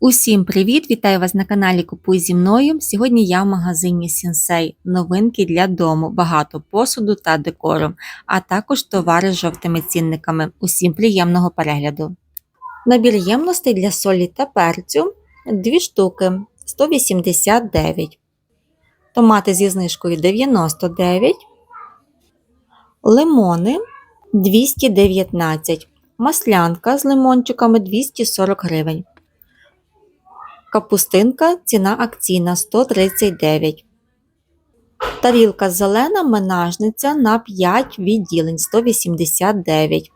Усім привіт! Вітаю вас на каналі Купуй зі мною. Сьогодні я в магазині Сінсей. Новинки для дому, багато посуду та декору, а також товари з жовтими цінниками. Усім приємного перегляду. Набір ємностей для солі та перцю 2 штуки 189. Томати зі знижкою 99. Лимони 219. Маслянка з лимончиками 240 гривень. Капустинка ціна акційна 139. Тарілка зелена менажниця на 5 відділень 189.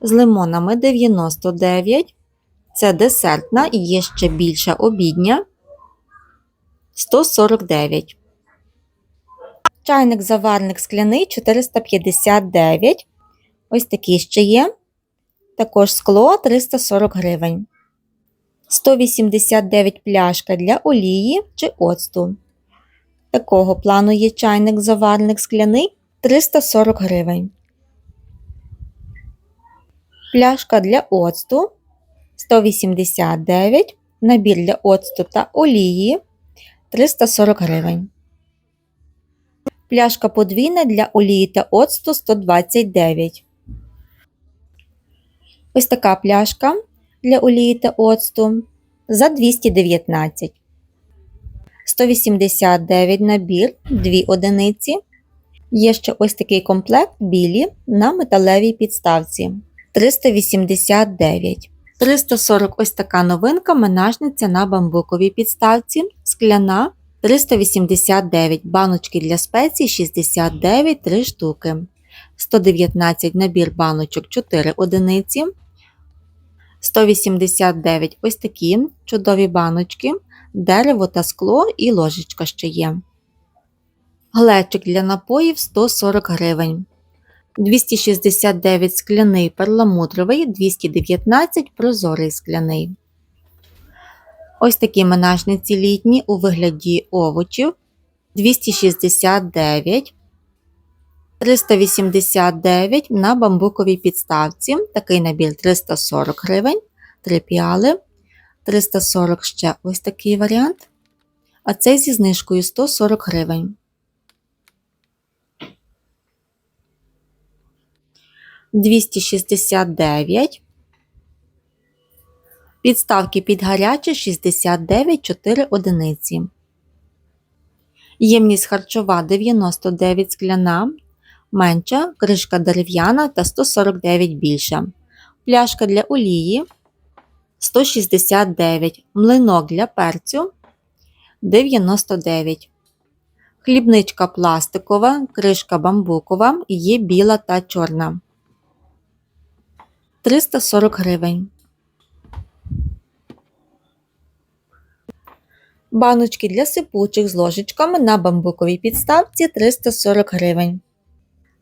З лимонами 99. Це десертна і є ще більша обідня 149. Чайник заварник скляний 459. Ось такий ще є. Також скло 340 гривень. 189 пляшка для олії чи оцту. Такого плану є чайник заварник скляний 340 гривень. Пляшка для оцту 189. Набір для оцту та олії 340 гривень. Пляшка подвійна для олії та оцту 129. Ось така пляшка для олії та оцту за 219. 189 набір 2 одиниці. Є ще ось такий комплект білі на металевій підставці 389. 340 ось така новинка менажниця на бамбуковій підставці. Скляна 389 баночки для спецій 69 3 штуки. 119 набір баночок 4 одиниці. 189 ось такі чудові баночки, дерево та скло і ложечка ще є. Глечик для напоїв 140 гривень. 269 скляний перламутровий, 219 прозорий скляний. Ось такі менажниці літні у вигляді овочів 269. 389 на бамбуковій підставці. Такий набір 340 гривень, 3 піали. 340 ще ось такий варіант. А цей зі знижкою 140 гривень. Двісті шістдесят дев'ять. Підставки під гаряче 69 4 одиниці. Ємність харчова 99 скляна, менша, кришка дерев'яна та 149 більша. Пляшка для олії 169, млинок для перцю 99. Хлібничка пластикова, кришка бамбукова, є біла та чорна. 340 гривень. Баночки для сипучих з ложечками на бамбуковій підставці 340 гривень.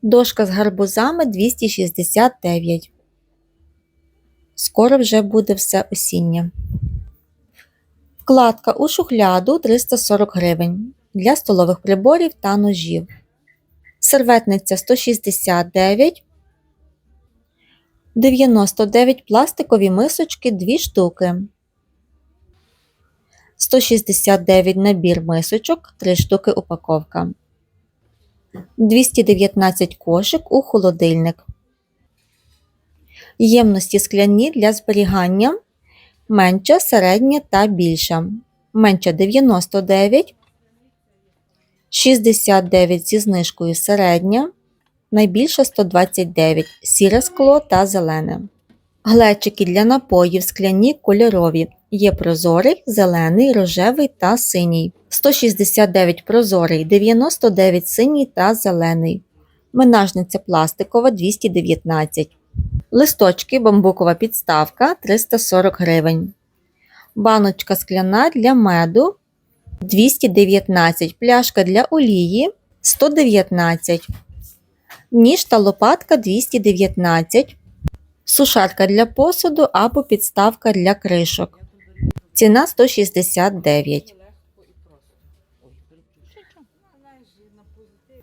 Дошка з гарбузами 269. Скоро вже буде все осіннє. Вкладка у шухляду 340 гривень для столових приборів та ножів. Серветниця 169. 99 пластикові мисочки 2 штуки. 169 набір мисочок 3 штуки упаковка. 219 кошик у холодильник. Ємності скляні для зберігання менша, середня та більша. Менша 99, 69 зі знижкою середня, найбільша 129 сіре скло та зелене. Глечики для напоїв скляні кольорові. Є прозорий, зелений, рожевий та синій. 169 прозорий, 99 синій та зелений. Менажниця пластикова 219. Листочки бамбукова підставка 340 гривень. Баночка скляна для меду 219. Пляшка для олії 119. Ніж та лопатка 219. Сушарка для посуду або підставка для кришок. Ціна 169.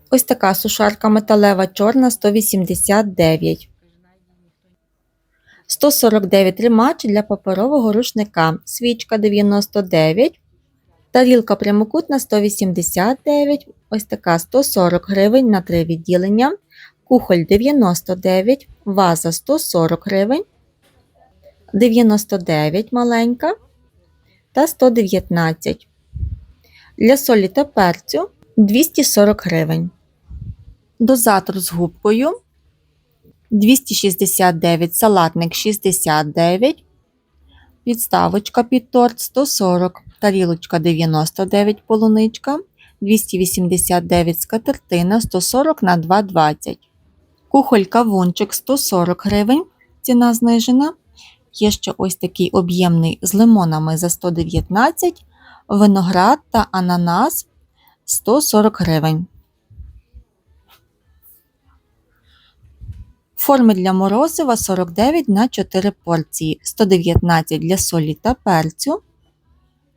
Ось така сушарка металева чорна 189. 149 тримач для паперового рушника, свічка 99, тарілка прямокутна 189, ось така 140 гривень на 3 відділення, кухоль 99, ваза 140 гривень, 99 маленька та 119. Для солі та перцю 240 гривень. Дозатор з губкою 269, салатник 69, підставочка під торт 140, тарілочка 99 полуничка, 289 скатертина 140 на 2,20. Кухоль кавунчик 140 гривень, ціна знижена. Є ще ось такий об'ємний з лимонами за 119, виноград та ананас 140 гривень. Форми для морозива 49 на 4 порції, 119 для солі та перцю,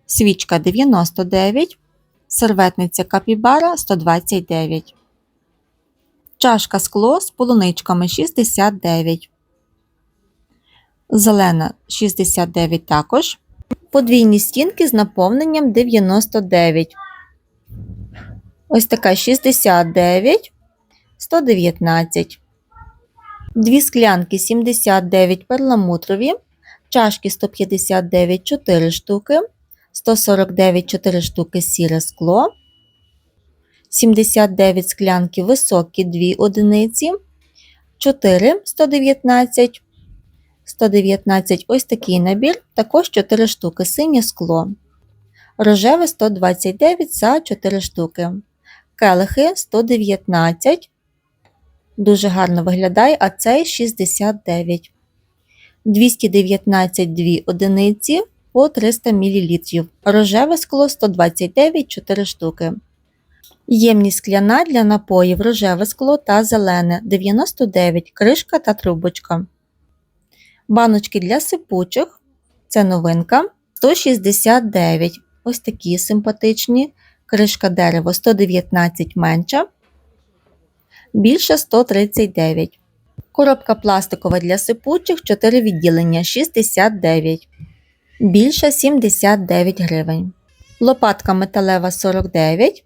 свічка 99, серветниця капібара 129, чашка скло з полуничками 69, зелена 69 також, подвійні стінки з наповненням 99. Ось така 69, 119. Дві склянки 79 перламутрові, чашки 159 4 штуки, 149 4 штуки сіре скло, 79 склянки високі 2 одиниці, 4 119, 119 ось такий набір, також 4 штуки синє скло, рожеве 129 за 4 штуки, келихи 119. Дуже гарно виглядає, а цей 69. 219 2 одиниці по 300 мл. Рожеве скло 129 4 штуки. Ємність скляна для напоїв рожеве скло та зелене 99 кришка та трубочка. Баночки для сипучих. Це новинка 169. Ось такі симпатичні. Кришка дерево 119 менша більше 139. Коробка пластикова для сипучих 4 відділення 69. Більше 79 гривень. Лопатка металева 49.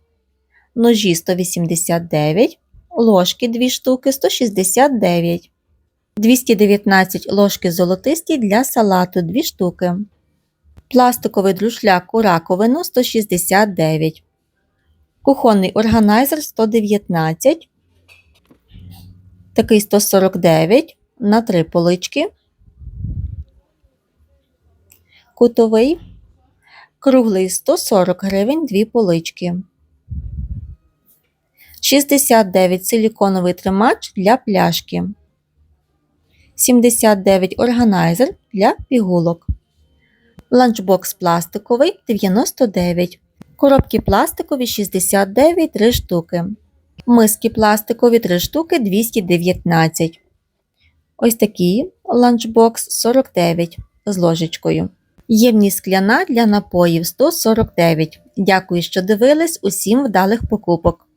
Ножі 189. Ложки 2 штуки 169. 219 ложки золотисті для салату 2 штуки. Пластиковий друшляк у раковину 169. Кухонний органайзер 119 такий 149 на 3 полички, кутовий, круглий 140 гривень 2 полички, 69 силіконовий тримач для пляшки, 79 органайзер для пігулок, ланчбокс пластиковий 99, коробки пластикові 69 3 штуки. Миски пластикові 3 штуки 219. Ось такий ланчбокс 49 з ложечкою. Ємність скляна для напоїв 149. Дякую, що дивились. Усім вдалих покупок!